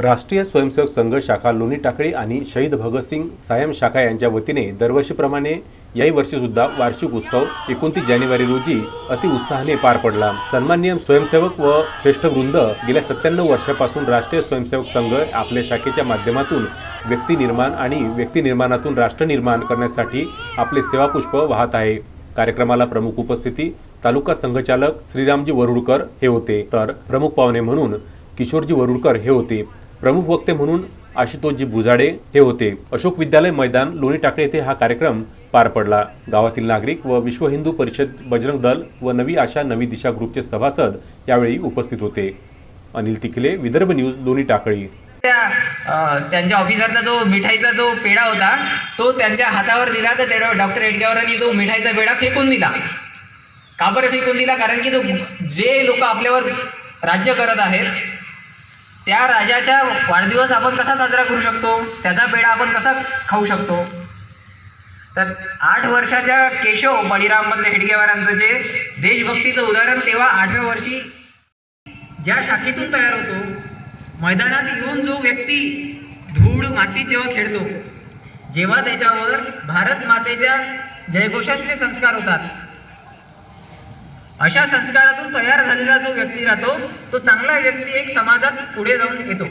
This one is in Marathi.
राष्ट्रीय स्वयंसेवक संघ शाखा लोणी टाकळी आणि शहीद भगतसिंग सायम शाखा यांच्या वतीने दरवर्षीप्रमाणे याही वर्षीसुद्धा वार्षिक उत्सव एकोणतीस जानेवारी रोजी अतिउत्साहाने पार पडला. सन्माननीय स्वयंसेवक व श्रेष्ठ वृंद गेल्या सत्त्याण्णव वर्षापासून राष्ट्रीय स्वयंसेवक संघ आपल्या शाखेच्या माध्यमातून व्यक्ती निर्माण आणि व्यक्ती निर्माणातून राष्ट्र निर्माण करण्यासाठी आपले सेवापुष्प वाहत आहे. कार्यक्रमाला प्रमुख उपस्थिती तालुका संघचालक श्रीरामजी वरुडकर हे होते. तर प्रमुख पाहुणे म्हणून किशोरजी वरुडकर हे होते. प्रमुख वक्ते म्हणून आशुतोषजी बुजाडे हे होते. अशोक विद्यालय मैदान लोणी टाकळे येथे हा कार्यक्रम पार पडला. गावातील नागरिक व विश्व हिंदू परिषद बजरंग दल व नवी आशा नवी दिशा ग्रुपचे सभासद यावेळी उपस्थित होते. अनिल तिखले विदर्भ न्यूज लोणी टाकळी. त्या त्यांच्या ऑफिसरचा जो मिठाईचा जो पेढा होता तो त्यांच्या हातावर दिला तर त्या डॉक्टर एडगेवरांनी तो मिठाईचा पेढा फेकून दिला. का बरं फेकून दिला? कारण की तो जे लोक आपल्यावर राज्य करत आहेत त्या राजाचा वाढदिवस आपण कसा साजरा करू शकतो? त्याचा पेढा आपण कसा खाऊ शकतो? तर आठ वर्षाच्या केशव बळीराम हेडगेवारांचं जे देशभक्तीचं उदाहरण तेव्हा आठव्या वर्षी ज्या शाखेतून तयार होतो मैदानात येऊन जो व्यक्ती धूळ मातीत जेव्हा खेळतो जेव्हा त्याच्यावर भारत मातेच्या जयघोषांचे संस्कार होतात अशा संस्कारातून तयार झालेला जो व्यक्ती राहतो तो चांगला व्यक्ती एक समाजात पुढे जाऊन येतो.